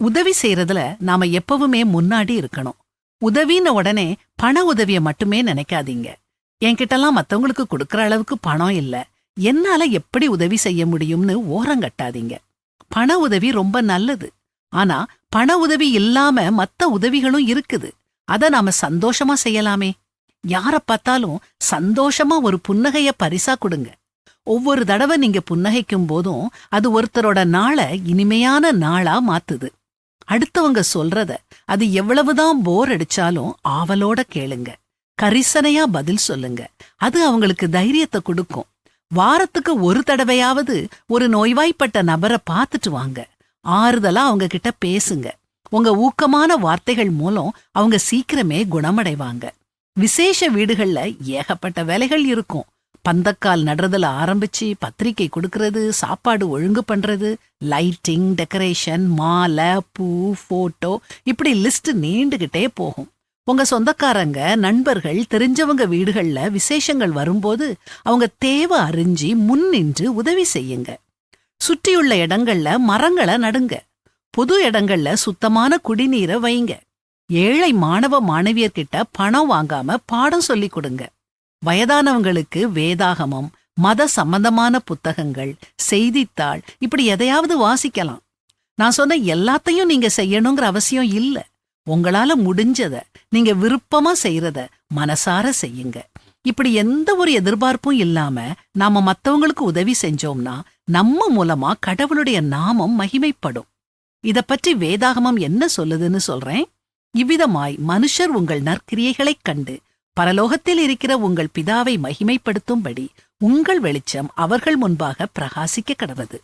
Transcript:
உதவி செய்யறதுல நாம எப்பவுமே முன்னாடி இருக்கணும். உதவின உடனே பண உதவிய மட்டுமே நினைக்காதீங்க. என்கிட்டலாம் மத்தவங்களுக்கு கொடுக்கற அளவுக்கு பணம் இல்ல. என்னால எப்படி உதவி செய்ய முடியும்னு ஓரங்கட்டாதீங்க பண உதவி ரொம்ப நல்லது. ஆனா பண உதவி இல்லாம மத்த உதவிகளும் இருக்குது. அத நாம சந்தோஷமா செய்யலாமே. யார பார்த்தாலும் சந்தோஷமா ஒரு புன்னகைய பரிசா கொடுங்க. ஒவ்வொரு தடவை நீங்க புன்னகைக்கும் போதும் அது ஒருத்தரோட நாள இனிமையான நாளா மாத்துது. அடுத்தவங்க சொல்றத அது எவ்வளவுதான் போர் அடிச்சாலும் ஆவலோட கேளுங்க. கரிசனையா பதில் சொல்லுங்க. அது அவங்களுக்கு தைரியத்தை கொடுக்கும். வாரத்துக்கு ஒரு தடவையாவது ஒரு நோய்வாய்ப்பட்ட நபரை பார்த்துட்டு வாங்க. ஆறுதலா அவங்க கிட்ட பேசுங்க. உங்க ஊக்கமான வார்த்தைகள் மூலம் அவங்க சீக்கிரமே குணமடைவாங்க. விசேஷ வீடுகள்ல ஏகப்பட்ட வேலைகள் இருக்கும். பந்தக்கால் நடுறதுல ஆரம்பிச்சு பத்திரிக்கை கொடுக்கறது சாப்பாடு ஒழுங்கு பண்றது லைட்டிங் டெக்கரேஷன் மாலை பூ போட்டோ இப்படி லிஸ்ட் நீண்டுகிட்டே போகும். உங்க சொந்தக்காரங்க நண்பர்கள் தெரிஞ்சவங்க வீடுகள்ல விசேஷங்கள் வரும்போது அவங்க தேவை அறிஞ்சு முன்னின்று உதவி செய்யுங்க. சுற்றியுள்ள இடங்கள்ல மரங்களை நடுங்க. பொது இடங்கள்ல சுத்தமான குடிநீரை வைங்க. ஏழை மாணவ மாணவியர்கிட்ட பணம் வாங்காம பாடம் சொல்லிக் கொடுங்க. வயதானவங்களுக்கு வேதாகமம் மத சம்பந்தமான புத்தகங்கள் செய்தித்தாள் இப்படி எதையாவது வாசிக்கலாம். நான் சொன்ன எல்லாத்தையும் நீங்க செய்யணுங்கிற அவசியம் இல்ல. உங்களால முடிஞ்சத நீங்க விருப்பமா செய்யறத மனசார செய்யுங்க. இப்படி எந்த ஒரு எதிர்பார்ப்பும் இல்லாம நாம மத்தவங்களுக்கு உதவி செஞ்சோம்னா நம்ம மூலமா கடவுளுடைய நாமம் மகிமைப்படும். இத பற்றி வேதாகமம் என்ன சொல்லுதுன்னு சொல்றேன்? இவ்விதமாய் மனுஷர் உங்கள் நற்கிரியைகளைக் கண்டு பரலோகத்தில் இருக்கிற உங்கள் பிதாவை மகிமைப்படுத்தும்படி உங்கள் வெளிச்சம் அவர்கள் முன்பாக பிரகாசிக்க கடவது.